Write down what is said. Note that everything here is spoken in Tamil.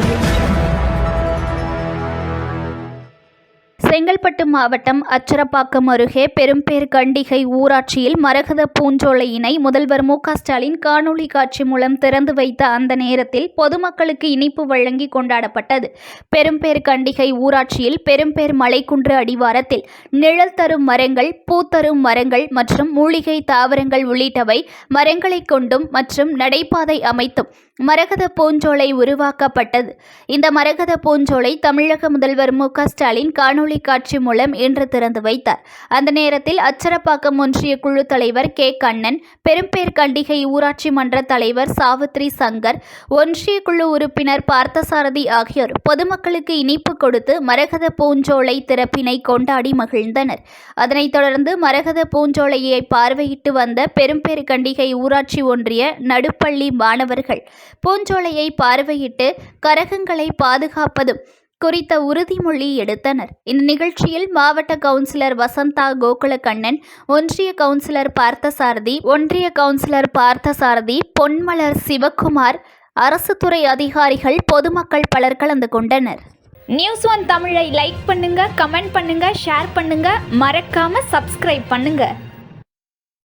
audio. செங்கல்பட்டு மாவட்டம் அச்சரப்பாக்கம் அருகே பெரும்பேர் கண்டிகை ஊராட்சியில் மரகத பூஞ்சோலையினை முதல்வர் மு ஸ்டாலின் காணொலி காட்சி மூலம் திறந்து வைத்த அந்த நேரத்தில் பொதுமக்களுக்கு இனிப்பு வழங்கி கொண்டாடப்பட்டது. பெரும்பேர் கண்டிகை ஊராட்சியில் பெரும்பேர் மலைக்குன்று அடிவாரத்தில் நிழல் தரும் மரங்கள் பூத்தரும் மரங்கள் மற்றும் மூலிகை தாவரங்கள் உள்ளிட்டவை மரங்களைக் கொண்டும் மற்றும் நடைபாதை அமைத்தும் மரகத பூஞ்சோலை உருவாக்கப்பட்டது. இந்த மரகத பூஞ்சோலை தமிழக முதல்வர் மு ஸ்டாலின் காணொலி காட்சி மூலம் இன்று திறந்து வைத்தார். அந்த நேரத்தில் அச்சரப்பாக்கம் ஒன்றிய குழு தலைவர் கே. கண்ணன் பெரும்பேர் கண்டிகை ஊராட்சி மன்ற தலைவர் சாவித்ரி சங்கர் ஒன்றிய குழு உறுப்பினர் பார்த்தசாரதி ஆகியோர் பொதுமக்களுக்கு இனிப்பு கொடுத்து மரகத பூஞ்சோலை திறப்பினை கொண்டாடி மகிழ்ந்தனர். அதனைத் தொடர்ந்து மரகத பூஞ்சோலையை பார்வையிட்டு வந்த பெரும்பேர் கண்டிகை ஊராட்சி ஒன்றிய நடுப்பள்ளி மாணவர்கள் பூஞ்சோலையை பார்வையிட்டு கரகங்களை பாதுகாப்பதும் குறித்த உறுதிமொழி எடுத்தனர். இந்த நிகழ்ச்சியில் மாவட்ட கவுன்சிலர் வசந்தா கோகுலக்கண்ணன் ஒன்றிய கவுன்சிலர் பார்த்தசாரதி ஒன்றிய கவுன்சிலர் பார்த்தசாரதி பொன்மலர் சிவக்குமார் அரசு துறை அதிகாரிகள் பொதுமக்கள் பலர் கலந்து கொண்டனர். நியூஸ் ஒன் தமிழை லைக் பண்ணுங்க கமெண்ட் பண்ணுங்க ஷேர் பண்ணுங்க. மறக்காம சப்ஸ்கிரைப் பண்ணுங்க.